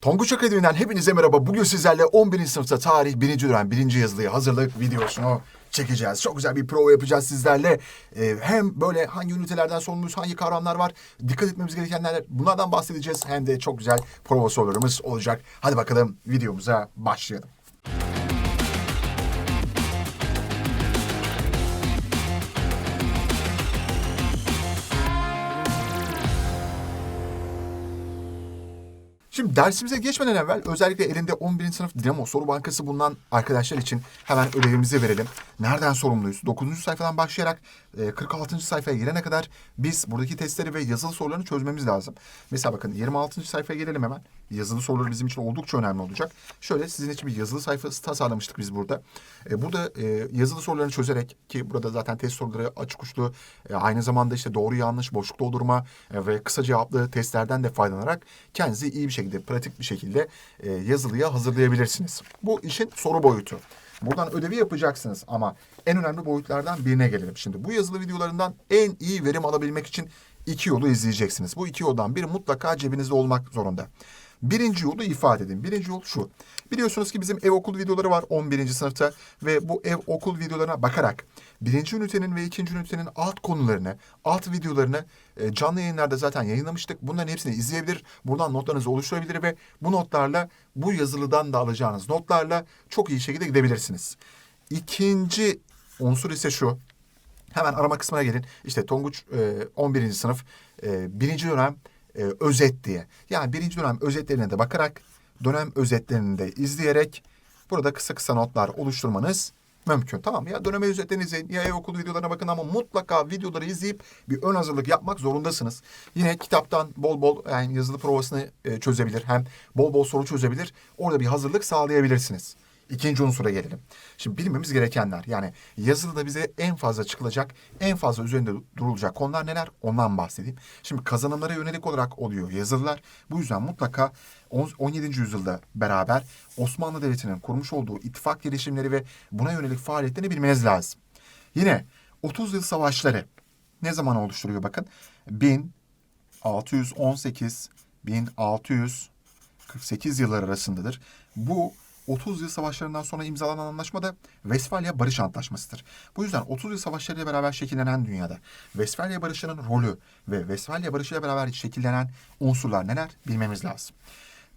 Tonguç Akademi'den hepinize merhaba. Bugün sizlerle 11. sınıfta tarih 1. dönem 1. yazılıya hazırlık videosunu çekeceğiz. Çok güzel bir prova yapacağız sizlerle. Ee, hem böyle hangi ünitelerden sorumluyuz, hangi kavramlar var, dikkat etmemiz gerekenler bunlardan bahsedeceğiz. Hem de çok güzel prova sorularımız olacak. Hadi bakalım videomuza başlayalım. Şimdi dersimize geçmeden evvel özellikle elinde 11. sınıf Dinamo Soru Bankası bulunan arkadaşlar için hemen ödevimizi verelim. Nereden sorumluyuz? 9. sayfadan başlayarak 46. sayfaya gelene kadar biz buradaki testleri ve yazılı sorularını çözmemiz lazım. Mesela bakın 26. sayfaya gelelim hemen. Yazılı soruları bizim için oldukça önemli olacak. Şöyle sizin için bir yazılı sayfası tasarlamıştık biz burada. E, burada e, yazılı sorularını çözerek ki burada zaten test soruları açık uçlu e, aynı zamanda işte doğru yanlış boşluk doldurma e, ve kısa cevaplı testlerden de faydalanarak kendinizi iyi bir şekilde pratik bir şekilde e, yazılıya hazırlayabilirsiniz. Bu işin soru boyutu. Buradan ödevi yapacaksınız ama en önemli boyutlardan birine gelelim. Şimdi bu yazılı videolarından en iyi verim alabilmek için iki yolu izleyeceksiniz. Bu iki yoldan biri mutlaka cebinizde olmak zorunda. Birinci yolu ifade edin. Birinci yol şu. Biliyorsunuz ki bizim ev okul videoları var 11. sınıfta ve bu ev okul videolarına bakarak birinci ünitenin ve ikinci ünitenin alt konularını, alt videolarını e, canlı yayınlarda zaten yayınlamıştık. Bunların hepsini izleyebilir, buradan notlarınızı oluşturabilir ve bu notlarla, bu yazılıdan da alacağınız notlarla çok iyi şekilde gidebilirsiniz. İkinci unsur ise şu. Hemen arama kısmına gelin. İşte Tonguç e, 11. sınıf e, birinci dönem e, özet diye. Yani birinci dönem özetlerine de bakarak, dönem özetlerini de izleyerek burada kısa kısa notlar oluşturmanız mümkün. Tamam ya dönem özetlerini izleyin ya ev okul videolarına bakın ama mutlaka videoları izleyip bir ön hazırlık yapmak zorundasınız. Yine kitaptan bol bol yani yazılı provasını e, çözebilir. Hem bol bol soru çözebilir. Orada bir hazırlık sağlayabilirsiniz. İkinci unsura gelelim. Şimdi bilmemiz gerekenler yani yazılıda bize en fazla çıkılacak, en fazla üzerinde durulacak konular neler? Ondan bahsedeyim. Şimdi kazanımlara yönelik olarak oluyor yazılılar. Bu yüzden mutlaka on- 17. yüzyılda beraber Osmanlı Devleti'nin kurmuş olduğu ittifak girişimleri ve buna yönelik faaliyetlerini bilmeniz lazım. Yine 30 yıl savaşları ne zaman oluşturuyor bakın? 1618 1648 yıllar arasındadır. Bu 30 yıl savaşlarından sonra imzalanan anlaşma da Vesfalya Barış Antlaşması'dır. Bu yüzden 30 yıl savaşlarıyla beraber şekillenen dünyada Vesfalya Barışı'nın rolü ve Vesfalya Barışı'yla beraber şekillenen unsurlar neler bilmemiz lazım.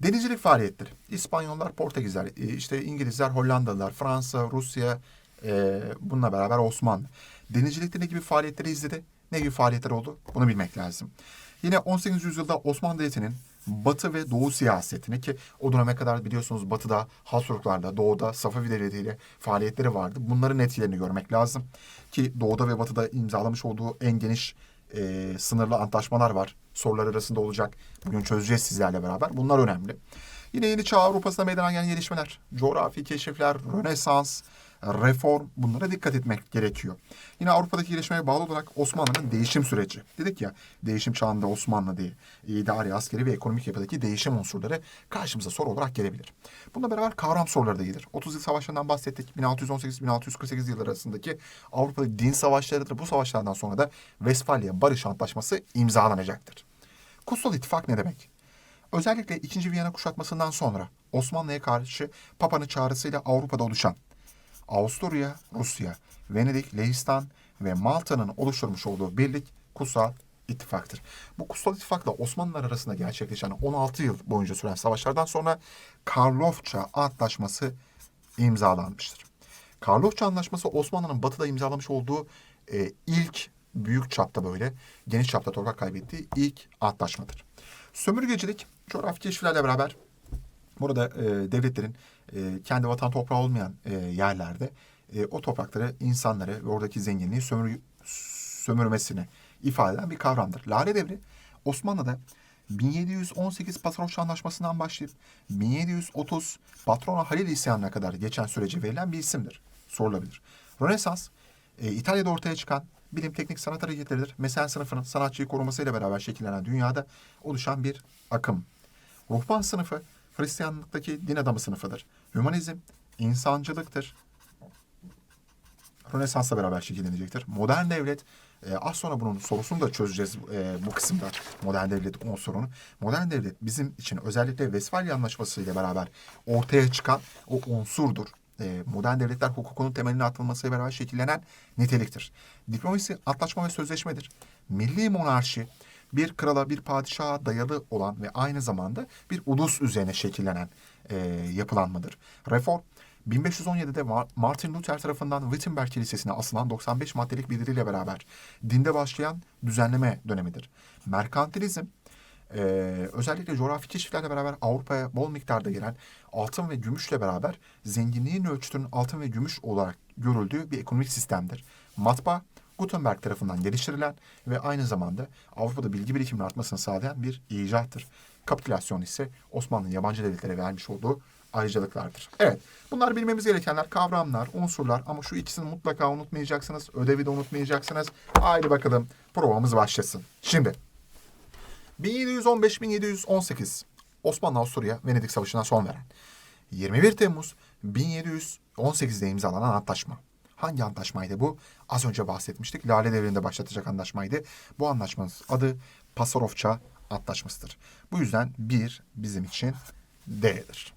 Denizcilik faaliyetleri. İspanyollar, Portekizler, e, işte İngilizler, Hollandalılar, Fransa, Rusya, e, bununla beraber Osmanlı. Denizcilikte ne gibi faaliyetleri izledi, ne gibi faaliyetler oldu bunu bilmek lazım. Yine 18. yüzyılda Osmanlı Devleti'nin Batı ve Doğu siyasetini ki o döneme kadar biliyorsunuz Batı'da Habsburglarla, Doğu'da Safavi Devleti ile faaliyetleri vardı. Bunların etkilerini görmek lazım. Ki Doğu'da ve Batı'da imzalamış olduğu en geniş e, sınırlı antlaşmalar var. Sorular arasında olacak. Bugün çözeceğiz sizlerle beraber. Bunlar önemli. Yine yeni çağ Avrupa'sında meydana gelen gelişmeler, coğrafi keşifler, Rönesans, reform bunlara dikkat etmek gerekiyor. Yine Avrupa'daki gelişmeye bağlı olarak Osmanlı'nın değişim süreci. Dedik ya değişim çağında Osmanlı diye idari, askeri ve ekonomik yapıdaki değişim unsurları karşımıza soru olarak gelebilir. Bununla beraber kavram soruları da gelir. 30 yıl savaşlarından bahsettik. 1618-1648 yılları arasındaki Avrupa'daki din savaşlarıdır. Bu savaşlardan sonra da Vesfalya Barış Antlaşması imzalanacaktır. Kutsal İttifak ne demek? Özellikle 2. Viyana kuşatmasından sonra Osmanlı'ya karşı Papa'nın çağrısıyla Avrupa'da oluşan Avusturya, Rusya, Venedik, Lehistan ve Malta'nın oluşturmuş olduğu birlik Kutsal İttifak'tır. Bu Kutsal İttifak'la Osmanlılar arasında gerçekleşen 16 yıl boyunca süren savaşlardan sonra Karlofça Antlaşması imzalanmıştır. Karlofça Antlaşması Osmanlı'nın batıda imzalamış olduğu e, ilk büyük çapta böyle geniş çapta toprak kaybettiği ilk antlaşmadır. Sömürgecilik coğrafi keşiflerle beraber Burada e, devletlerin e, kendi vatan toprağı olmayan e, yerlerde e, o toprakları, insanları ve oradaki zenginliği sömür, sömürmesini ifade eden bir kavramdır. Lale Devri Osmanlı'da 1718 Pasarhoş Anlaşması'ndan başlayıp 1730 Patrona Halil isyanına kadar geçen sürece verilen bir isimdir. Sorulabilir. Rönesans e, İtalya'da ortaya çıkan bilim, teknik, sanat hareketleridir. Mesen sınıfının sanatçıyı korumasıyla beraber şekillenen dünyada oluşan bir akım. Ruhban sınıfı Hristiyanlıktaki din adamı sınıfıdır. Hümanizm, insancılıktır. Rönesans'la beraber şekillenecektir. Modern devlet, E, az sonra bunun sorusunu da çözeceğiz e, bu kısımda modern devlet unsurunu. Modern devlet bizim için özellikle Westfalia Anlaşması ile beraber ortaya çıkan o unsurdur. E, modern devletler hukukunun temelini atılmasıyla beraber şekillenen niteliktir. Diplomasi antlaşma ve sözleşmedir. Milli monarşi bir krala, bir padişaha dayalı olan ve aynı zamanda bir ulus üzerine şekillenen e, yapılanmadır. Reform 1517'de Ma- Martin Luther tarafından Wittenberg Kilisesi'ne asılan 95 maddelik bildiriyle beraber dinde başlayan düzenleme dönemidir. Merkantilizm e, özellikle coğrafi keşiflerle beraber Avrupa'ya bol miktarda gelen altın ve gümüşle beraber zenginliğin ölçütünün altın ve gümüş olarak görüldüğü bir ekonomik sistemdir. Matbaa Gutenberg tarafından geliştirilen ve aynı zamanda Avrupa'da bilgi birikiminin artmasını sağlayan bir icattır. Kapitülasyon ise Osmanlı'nın yabancı devletlere vermiş olduğu ayrıcalıklardır. Evet, bunlar bilmemiz gerekenler, kavramlar, unsurlar ama şu ikisini mutlaka unutmayacaksınız. Ödevi de unutmayacaksınız. Haydi bakalım provamız başlasın. Şimdi 1715-1718 Osmanlı Avusturya Venedik Savaşı'na son veren 21 Temmuz 1718'de imzalanan antlaşma. Hangi antlaşmaydı bu? Az önce bahsetmiştik. Lale Devri'nde başlatacak antlaşmaydı. Bu anlaşmanın adı Pasarofça Antlaşmasıdır. Bu yüzden bir bizim için D'dir.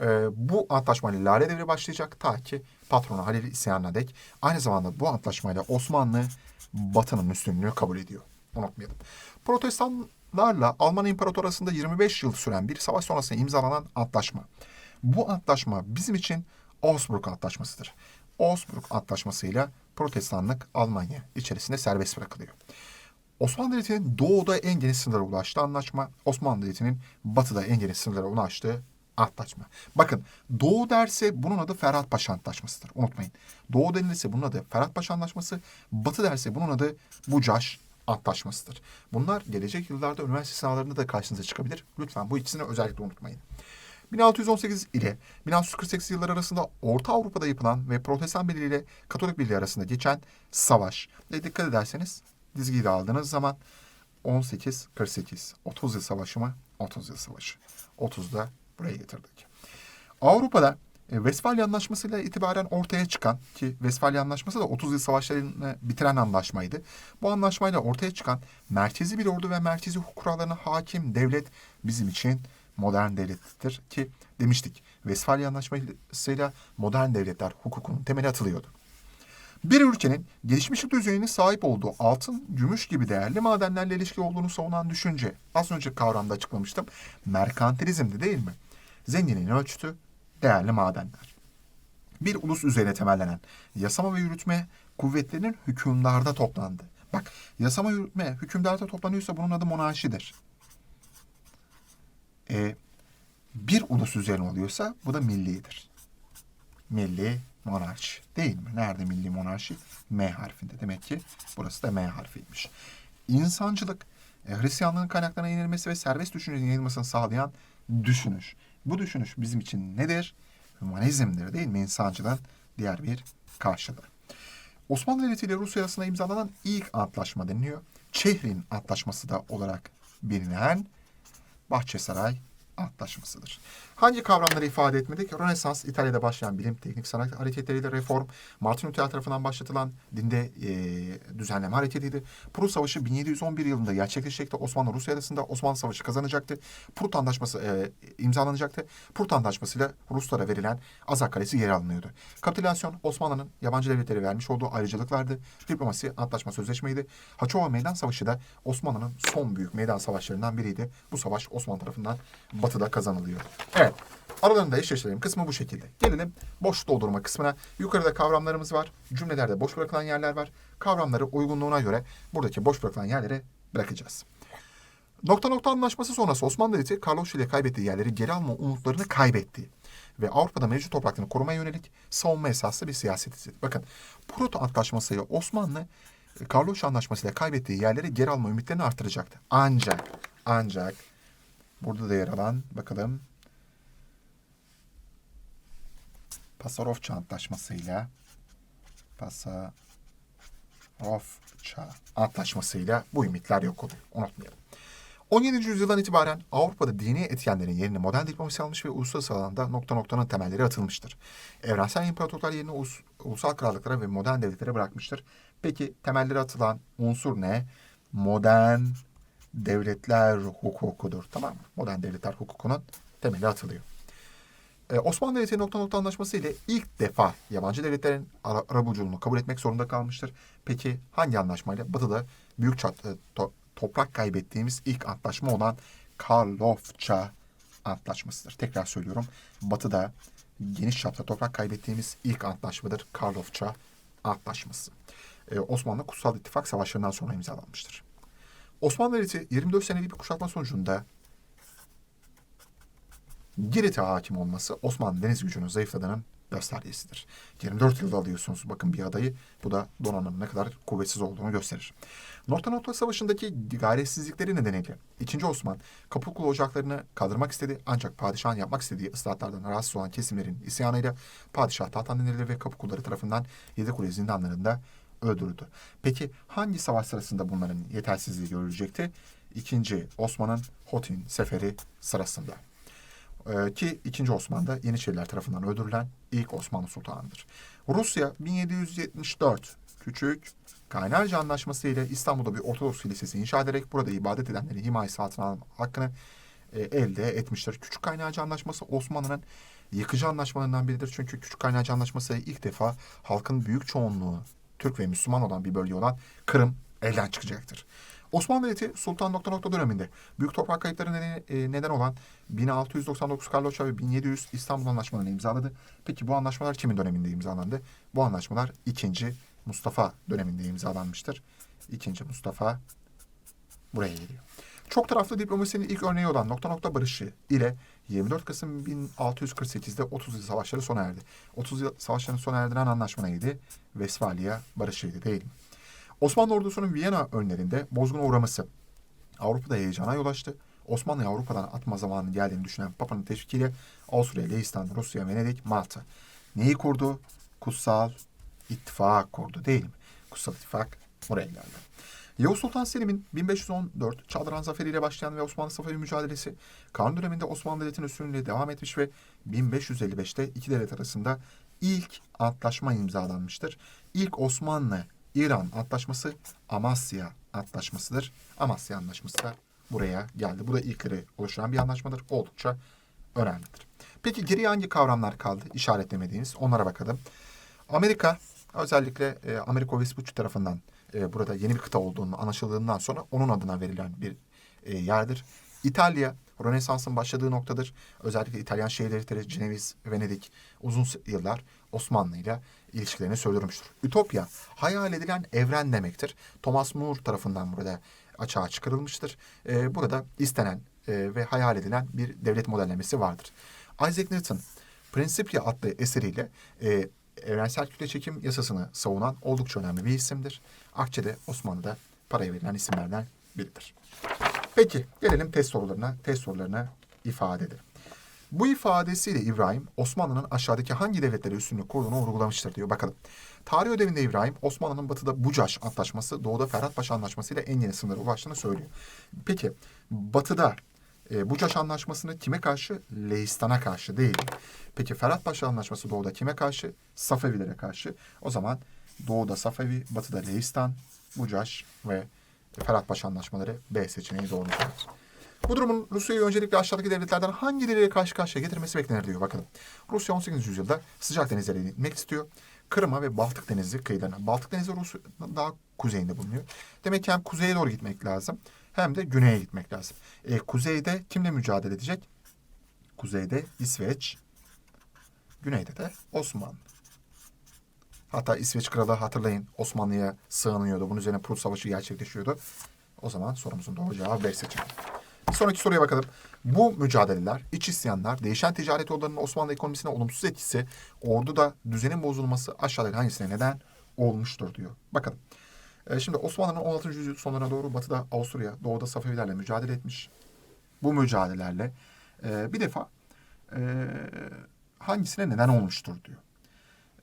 Ee, bu antlaşmayla Lale Devri başlayacak ta ki patronu Halil isyanına dek. Aynı zamanda bu antlaşmayla Osmanlı Batı'nın üstünlüğünü kabul ediyor. Unutmayalım. Protestanlarla Alman İmparatoru arasında 25 yıl süren bir savaş sonrasında imzalanan antlaşma. Bu antlaşma bizim için Augsburg Antlaşması'dır. Augsburg Antlaşması'yla Protestanlık Almanya içerisinde serbest bırakılıyor. Osmanlı Devleti'nin doğuda en geniş sınırlara ulaştığı anlaşma, Osmanlı Devleti'nin batıda en geniş sınırlara ulaştığı antlaşma. Bakın Doğu derse bunun adı Ferhat Paşa Antlaşması'dır. Unutmayın. Doğu denilirse bunun adı Ferhat Paşa Antlaşması, Batı derse bunun adı Bucaş Antlaşması'dır. Bunlar gelecek yıllarda üniversite sınavlarında da karşınıza çıkabilir. Lütfen bu ikisini özellikle unutmayın. 1618 ile 1648 yılları arasında Orta Avrupa'da yapılan ve Protestan Birliği ile Katolik Birliği arasında geçen savaş. Ve dikkat ederseniz dizgiyi de aldığınız zaman 18-48, 30 yıl savaşı mı? 30 yıl savaşı. 30'da buraya getirdik. Avrupa'da e, Westfalia Anlaşması'yla itibaren ortaya çıkan ki Westfalia Anlaşması da 30 yıl savaşlarını bitiren anlaşmaydı. Bu anlaşmayla ortaya çıkan merkezi bir ordu ve merkezi kurallarına hakim devlet bizim için modern devlettir ki demiştik. Westfalia Anlaşması'yla modern devletler hukukunun temeli atılıyordu. Bir ülkenin gelişmişlik düzeyine sahip olduğu altın, gümüş gibi değerli madenlerle ilişki olduğunu savunan düşünce. Az önce kavramda açıklamıştım. Merkantilizmdi değil mi? Zenginin ölçütü değerli madenler. Bir ulus üzerine temellenen yasama ve yürütme kuvvetlerinin hükümdarda toplandı. Bak yasama yürütme hükümdarda toplanıyorsa bunun adı monarşidir. E, bir ulus üzerine oluyorsa bu da millidir. Milli monarşi değil mi? Nerede milli monarşi? M harfinde. Demek ki burası da M harfiymiş. İnsancılık, e, Hristiyanlığın kaynaklarına inilmesi ve serbest düşüncenin yayılmasını sağlayan düşünüş. Bu düşünüş bizim için nedir? Hümanizmdir değil mi? İnsancılığın diğer bir karşılığı. Osmanlı Devleti ile Rusya arasında imzalanan ilk antlaşma deniliyor. Çehrin Antlaşması da olarak bilinen Bahçesaray Antlaşmasıdır. Hangi kavramları ifade etmedik? Rönesans, İtalya'da başlayan bilim, teknik sanat hareketleriyle reform, Martin Luther tarafından başlatılan dinde e, düzenleme hareketiydi. Prut Savaşı 1711 yılında gerçekleşecekti. Osmanlı Rusya arasında Osmanlı Savaşı kazanacaktı. Prut Antlaşması e, imzalanacaktı. Prut Antlaşması'yla Ruslara verilen Azak Kalesi geri alınıyordu. Kapitülasyon Osmanlı'nın yabancı devletlere vermiş olduğu ayrıcalıklardı. Diplomasi antlaşma sözleşmeydi. Haçova Meydan Savaşı da Osmanlı'nın son büyük meydan savaşlarından biriydi. Bu savaş Osmanlı tarafından batıda kazanılıyor. Evet. Aralarında eşleştirelim kısmı bu şekilde. Gelelim boş doldurma kısmına. Yukarıda kavramlarımız var. Cümlelerde boş bırakılan yerler var. Kavramları uygunluğuna göre buradaki boş bırakılan yerlere bırakacağız. Nokta nokta anlaşması sonrası Osmanlı Devleti Karlosça ile kaybettiği yerleri geri alma umutlarını kaybetti. Ve Avrupa'da mevcut topraklarını korumaya yönelik savunma esaslı bir siyaset izledi. Bakın Prut Antlaşması Osmanlı Karlosça Anlaşması ile kaybettiği yerleri geri alma ümitlerini artıracaktı. Ancak, ancak burada da yer alan bakalım Pasarofça Antlaşması'yla Pasarofça Antlaşması'yla bu ümitler yok oluyor. Unutmayalım. 17. yüzyıldan itibaren Avrupa'da dini etkenlerin yerini modern diplomasi almış ve uluslararası alanda nokta noktanın temelleri atılmıştır. Evrensel imparatorluklar yerini ulus- ulusal krallıklara ve modern devletlere bırakmıştır. Peki temelleri atılan unsur ne? Modern devletler hukukudur. Tamam mı? Modern devletler hukukunun temeli atılıyor. Ee, Osmanlı Devleti nokta nokta anlaşması ile ilk defa yabancı devletlerin ara- arabuluculuğunu kabul etmek zorunda kalmıştır. Peki hangi anlaşmayla? Batı'da büyük çat, e, to- toprak kaybettiğimiz ilk antlaşma olan Karlofça Antlaşması'dır. Tekrar söylüyorum. Batı'da geniş çapta toprak kaybettiğimiz ilk antlaşmadır Karlofça Antlaşması. Ee, Osmanlı Kutsal İttifak Savaşlarından sonra imzalanmıştır. Osmanlı Devleti 24 senelik bir kuşatma sonucunda Girit'e hakim olması Osmanlı deniz gücünün zayıfladığının göstergesidir. 24 yılda alıyorsunuz bakın bir adayı. Bu da donanımın ne kadar kuvvetsiz olduğunu gösterir. North Anadolu Savaşı'ndaki gayretsizlikleri nedeniyle 2. Osman Kapıkulu ocaklarını kaldırmak istedi. Ancak padişahın yapmak istediği ıslahatlardan rahatsız olan kesimlerin isyanıyla padişah tahttan indirildi ve Kapıkulları tarafından Yedikule zindanlarında öldürüldü. Peki hangi savaş sırasında bunların yetersizliği görülecekti? İkinci Osman'ın Hotin seferi sırasında. Ee, ki 2. Osman da Yeniçeriler tarafından öldürülen ilk Osmanlı Sultanı'dır. Rusya 1774 küçük Kaynarca Anlaşması ile İstanbul'da bir Ortodoks Kilisesi inşa ederek burada ibadet edenlerin himayesi altına hakkını e, elde etmiştir. Küçük Kaynarca Anlaşması Osmanlı'nın yıkıcı anlaşmalarından biridir. Çünkü Küçük Kaynarca Anlaşması ilk defa halkın büyük çoğunluğu Türk ve Müslüman olan bir bölge olan Kırım elden çıkacaktır. Osmanlı Devleti Sultan nokta nokta döneminde büyük toprak kayıpları e, neden olan 1699 Karloçça ve 1700 İstanbul Anlaşmalarını imzaladı. Peki bu anlaşmalar kimin döneminde imzalandı? Bu anlaşmalar 2. Mustafa döneminde imzalanmıştır. 2. Mustafa buraya geliyor. Çok taraflı diplomasinin ilk örneği olan nokta nokta barışı ile 24 Kasım 1648'de 30 yıl savaşları sona erdi. 30 yıl savaşlarını sona erdiren anlaşma neydi? Vesfalya barışıydı değil mi? Osmanlı ordusunun Viyana önlerinde bozguna uğraması Avrupa'da heyecana yol açtı. Osmanlı'yı Avrupa'dan atma zamanının geldiğini düşünen Papa'nın teşvikiyle Avusturya, Leistan, Rusya, Venedik, Malta. Neyi kurdu? Kutsal İttifak kurdu değil mi? Kutsal İttifak buraya geldi. Yavuz Sultan Selim'in 1514 Çaldıran Zaferi ile başlayan ve Osmanlı Safari mücadelesi Kanun döneminde Osmanlı Devleti'nin üstünlüğüyle devam etmiş ve 1555'te iki devlet arasında ilk antlaşma imzalanmıştır. İlk Osmanlı-İran antlaşması Amasya Antlaşması'dır. Amasya Antlaşması da buraya geldi. Bu da ilkleri oluşturan bir anlaşmadır. Oldukça önemlidir. Peki geriye hangi kavramlar kaldı işaretlemediğiniz? Onlara bakalım. Amerika özellikle e, Amerika Vespucci tarafından e, burada yeni bir kıta olduğunu anlaşıldığından sonra onun adına verilen bir e, yerdir. İtalya Rönesans'ın başladığı noktadır. Özellikle İtalyan şehirleri Ceneviz, Venedik uzun yıllar Osmanlı ile ilişkilerini sürdürmüştür. Ütopya hayal edilen evren demektir. Thomas More tarafından burada açığa çıkarılmıştır. E, burada istenen e, ve hayal edilen bir devlet modellemesi vardır. Isaac Newton Principia adlı eseriyle e, evrensel kütle çekim yasasını savunan oldukça önemli bir isimdir. Akçe'de Osmanlı'da paraya verilen isimlerden biridir. Peki gelelim test sorularına, test sorularına ifade edelim. Bu ifadesiyle İbrahim Osmanlı'nın aşağıdaki hangi devletlere üstünlük kurduğunu vurgulamıştır diyor. Bakalım. Tarih ödevinde İbrahim Osmanlı'nın batıda Bucaş Antlaşması, doğuda Ferhatpaşa Antlaşması ile en yeni sınırlara ulaştığını söylüyor. Peki batıda e, Bucaş Anlaşması'nı kime karşı? Leistan'a karşı değil. Peki Ferhatpaşa Anlaşması doğuda kime karşı? Safevilere karşı. O zaman doğuda Safevi, batıda Leistan, Bucaş ve Ferhatpaşa Anlaşmaları B seçeneği doğru. Bu durumun Rusya'yı öncelikle aşağıdaki devletlerden hangileriyle karşı karşıya getirmesi beklenir diyor bakalım. Rusya 18. yüzyılda sıcak denizlere inmek istiyor. Kırım'a ve Baltık Denizi kıyılarına. Baltık Denizi Rusya'nın daha kuzeyinde bulunuyor. Demek ki hem kuzeye doğru gitmek lazım hem de güneye gitmek lazım. E, kuzeyde kimle mücadele edecek? Kuzeyde İsveç, güneyde de Osmanlı. Hatta İsveç kralı hatırlayın Osmanlı'ya sığınıyordu. Bunun üzerine Prut Savaşı gerçekleşiyordu. O zaman sorumuzun doğru cevabı B seçeneği. Sonraki soruya bakalım. Bu mücadeleler, iç isyanlar, değişen ticaret yollarının Osmanlı ekonomisine olumsuz etkisi, orduda düzenin bozulması aşağıdaki hangisine neden olmuştur diyor. Bakalım. Ee, şimdi Osmanlı'nın 16. yüzyıl sonlarına doğru batıda Avusturya, doğuda Safevilerle mücadele etmiş. Bu mücadelelerle e, bir defa e, hangisine neden olmuştur diyor.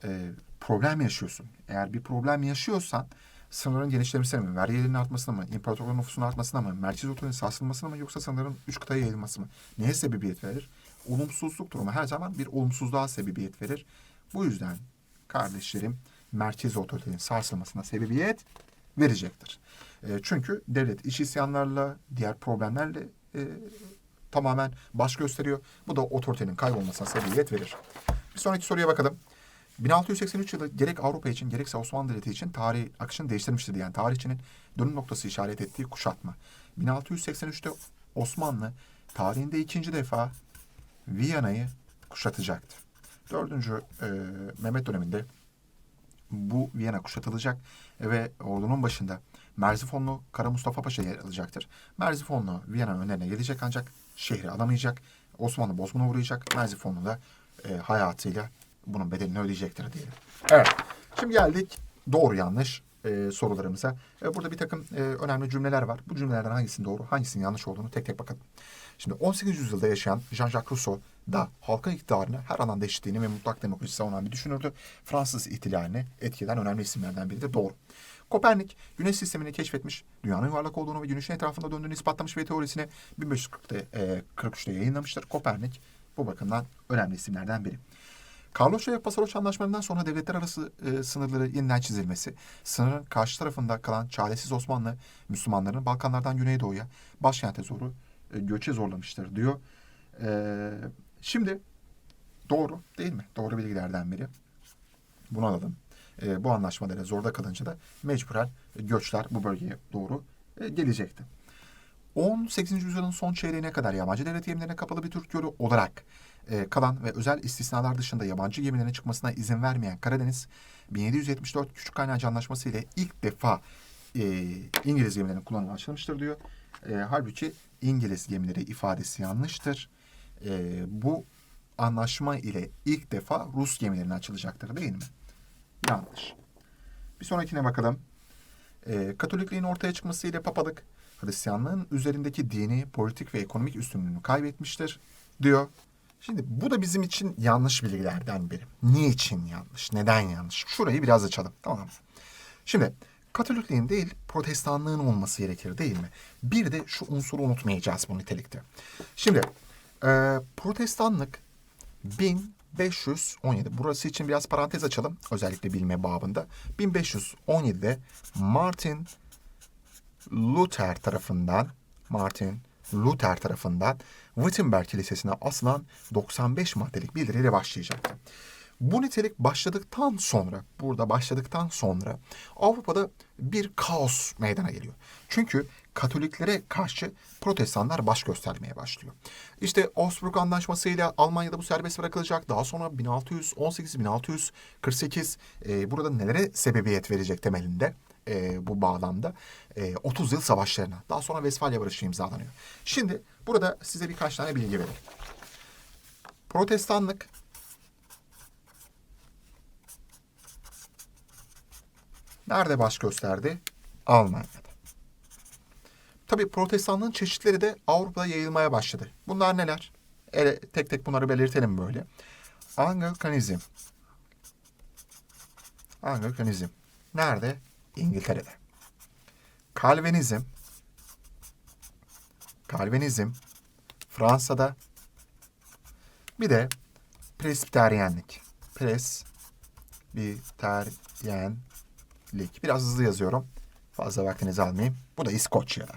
E, problem yaşıyorsun. Eğer bir problem yaşıyorsan sınırların genişlemesine mi, vergi gelirinin artmasına mı, imparatorluğun nüfusunun artmasına mı, merkez otoritenin sarsılmasına mı yoksa sınırların üç kıtaya yayılması mı? Neye sebebiyet verir? Olumsuzluk durumu her zaman bir olumsuzluğa sebebiyet verir. Bu yüzden kardeşlerim merkez otoritenin sarsılmasına sebebiyet verecektir. E, çünkü devlet iç isyanlarla, diğer problemlerle e, tamamen baş gösteriyor. Bu da otoritenin kaybolmasına sebebiyet verir. Bir sonraki soruya bakalım. 1683 yılı gerek Avrupa için gerekse Osmanlı Devleti için tarih akışını değiştirmiştir diyen tarihçinin dönüm noktası işaret ettiği kuşatma. 1683'te Osmanlı tarihinde ikinci defa Viyana'yı kuşatacaktı. Dördüncü e, Mehmet döneminde bu Viyana kuşatılacak ve ordunun başında Merzifonlu Kara Mustafa Paşa yer alacaktır. Merzifonlu Viyana'nın önlerine gelecek ancak şehri alamayacak. Osmanlı bozguna uğrayacak. Merzifonlu da e, hayatıyla bunun bedelini ödeyecektir diyelim. Evet. Şimdi geldik doğru yanlış e, sorularımıza. E, burada bir takım e, önemli cümleler var. Bu cümlelerden hangisinin doğru, hangisinin yanlış olduğunu tek tek bakalım. Şimdi 18. yüzyılda yaşayan Jean-Jacques Rousseau da halkın iktidarını her alanda eşitliğini ve mutlak demokrasi savunan bir düşünürdü. Fransız ihtilalini etkilen önemli isimlerden biri de doğru. Kopernik, güneş sistemini keşfetmiş, dünyanın yuvarlak olduğunu ve güneşin etrafında döndüğünü ispatlamış ve teorisini 1540'te, e, 43'te yayınlamıştır. Kopernik bu bakımdan önemli isimlerden biri. Karlosça ve Pasaroç anlaşmalarından sonra devletler arası e, sınırları yeniden çizilmesi, sınırın karşı tarafında kalan çaresiz Osmanlı Müslümanların Balkanlardan Güneydoğu'ya, başkente zoru e, göçe zorlamıştır diyor. E, şimdi doğru değil mi? Doğru bilgilerden biri. Bunu alalım. E, bu anlaşmalara zorda kalınca da mecburen göçler bu bölgeye doğru e, gelecekti. 18. yüzyılın son çeyreğine kadar yabancı devlet gemilerine kapalı bir Türk gölü olarak e, kalan ve özel istisnalar dışında yabancı gemilerin çıkmasına izin vermeyen Karadeniz 1774 Küçük Kaynarca Anlaşması ile ilk defa e, İngiliz gemilerinin kullanımı açılmıştır diyor. E, halbuki İngiliz gemileri ifadesi yanlıştır. E, bu anlaşma ile ilk defa Rus gemilerine açılacaktır değil mi? Yanlış. Bir sonrakine bakalım. E, Katolikliğin ortaya çıkmasıyla papalık Hristiyanlığın üzerindeki dini, politik ve ekonomik üstünlüğünü kaybetmiştir diyor. Şimdi bu da bizim için yanlış bilgilerden biri. Niçin yanlış? Neden yanlış? Şurayı biraz açalım. Tamam mı? Şimdi Katolikliğin değil protestanlığın olması gerekir değil mi? Bir de şu unsuru unutmayacağız bu nitelikte. Şimdi e, protestanlık 1517 burası için biraz parantez açalım özellikle bilme babında. 1517'de Martin Luther tarafından Martin Luther tarafından Wittenberg Kilisesi'ne asılan 95 maddelik bildiriyle başlayacaktı. Bu nitelik başladıktan sonra, burada başladıktan sonra Avrupa'da bir kaos meydana geliyor. Çünkü Katoliklere karşı protestanlar baş göstermeye başlıyor. İşte Augsburg Anlaşması ile Almanya'da bu serbest bırakılacak. Daha sonra 1618-1648 e, burada nelere sebebiyet verecek temelinde e, bu bağlamda e, 30 yıl savaşlarına. Daha sonra Vesfalya Barışı imzalanıyor. Şimdi burada size birkaç tane bilgi vereyim. Protestanlık nerede baş gösterdi? Almanya'da. Tabii protestanlığın çeşitleri de Avrupa'da yayılmaya başladı. Bunlar neler? Ele, tek tek bunları belirtelim böyle. Anglikanizm. Anglikanizm. Nerede? İngiltere'de. Kalvinizm. Kalvinizm. Fransa'da. Bir de Presbiteryenlik. Presbiteryenlik. Biraz hızlı yazıyorum. Fazla vaktinizi almayayım. Bu da İskoçya'da.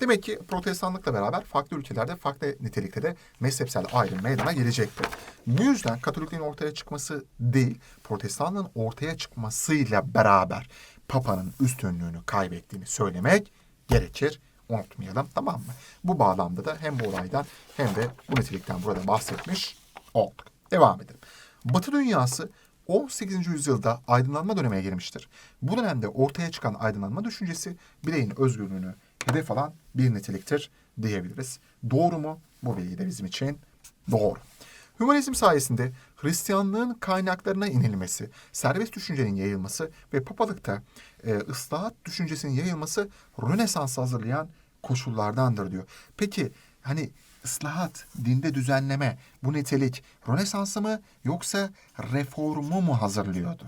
Demek ki protestanlıkla beraber farklı ülkelerde farklı nitelikte de mezhepsel ayrım meydana gelecektir. Bu yüzden Katolikliğin ortaya çıkması değil, protestanlığın ortaya çıkmasıyla beraber Papa'nın üstünlüğünü kaybettiğini söylemek gerekir. Unutmayalım tamam mı? Bu bağlamda da hem bu olaydan hem de bu nitelikten burada bahsetmiş olduk. Devam edelim. Batı dünyası 18. yüzyılda aydınlanma dönemine girmiştir. Bu dönemde ortaya çıkan aydınlanma düşüncesi bireyin özgürlüğünü hedef alan bir niteliktir diyebiliriz. Doğru mu? Bu bilgi de bizim için doğru. Hümanizm sayesinde Hristiyanlığın kaynaklarına inilmesi, serbest düşüncenin yayılması ve papalıkta e, ıslahat düşüncesinin yayılması Rönesans hazırlayan koşullardandır diyor. Peki hani ıslahat, dinde düzenleme, bu nitelik Rönesans'ı mı yoksa reformu mu hazırlıyordu?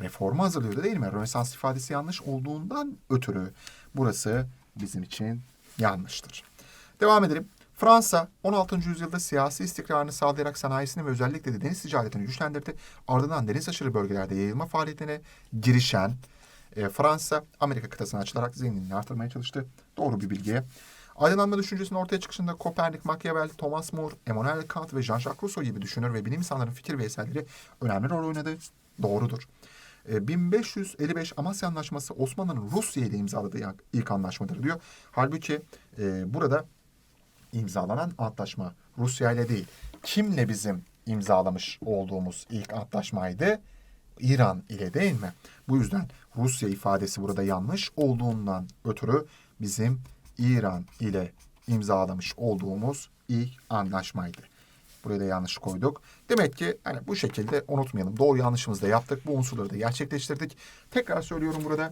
Reformu hazırlıyordu değil mi? Rönesans ifadesi yanlış olduğundan ötürü burası bizim için yanlıştır. Devam edelim. Fransa 16. yüzyılda siyasi istikrarını sağlayarak sanayisini ve özellikle de deniz ticaretini güçlendirdi. Ardından deniz aşırı bölgelerde yayılma faaliyetine girişen e, Fransa Amerika kıtasına açılarak zenginliğini artırmaya çalıştı. Doğru bir bilgiye. Aydınlanma düşüncesinin ortaya çıkışında Kopernik, Machiavelli, Thomas More, Emmanuel Kant ve Jean-Jacques Rousseau gibi düşünür ve bilim insanların fikir ve eserleri önemli rol oynadı. Doğrudur. E, 1555 Amasya Anlaşması Osmanlı'nın Rusya ile imzaladığı ilk anlaşmadır diyor. Halbuki e, burada imzalanan antlaşma Rusya ile değil. Kimle bizim imzalamış olduğumuz ilk antlaşmaydı? İran ile değil mi? Bu yüzden Rusya ifadesi burada yanlış olduğundan ötürü bizim İran ile imzalamış olduğumuz ilk anlaşmaydı. Buraya da yanlış koyduk. Demek ki hani bu şekilde unutmayalım. Doğru yanlışımızı da yaptık. Bu unsurları da gerçekleştirdik. Tekrar söylüyorum burada.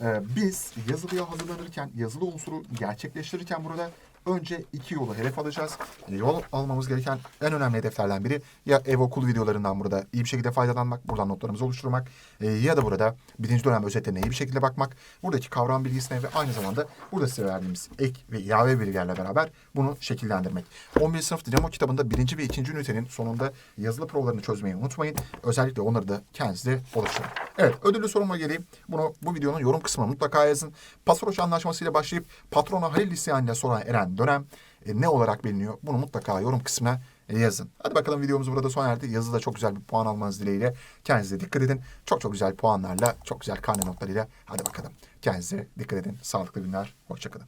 e, biz yazılıya hazırlanırken, yazılı unsuru gerçekleştirirken burada önce iki yolu hedef alacağız. Yol almamız gereken en önemli hedeflerden biri ya ev okul videolarından burada iyi bir şekilde faydalanmak, buradan notlarımızı oluşturmak e, ya da burada birinci dönem özetlerine iyi bir şekilde bakmak, buradaki kavram bilgisine ve aynı zamanda burada size verdiğimiz ek ve ilave bilgilerle beraber bunu şekillendirmek. 11. sınıf dinamo kitabında birinci ve ikinci ünitenin sonunda yazılı provalarını çözmeyi unutmayın. Özellikle onları da kendinize oluşturun. Evet ödüllü soruma geleyim. Bunu bu videonun yorum kısmına mutlaka yazın. Pasoroç Anlaşması ile başlayıp patrona Halil isyanıyla sonra eren dönem e, ne olarak biliniyor? Bunu mutlaka yorum kısmına e, yazın. Hadi bakalım videomuz burada sona erdi. Yazıda çok güzel bir puan almanız dileğiyle. Kendinize dikkat edin. Çok çok güzel puanlarla, çok güzel karne notlarıyla. Hadi bakalım. Kendinize dikkat edin. Sağlıklı günler. Hoşçakalın.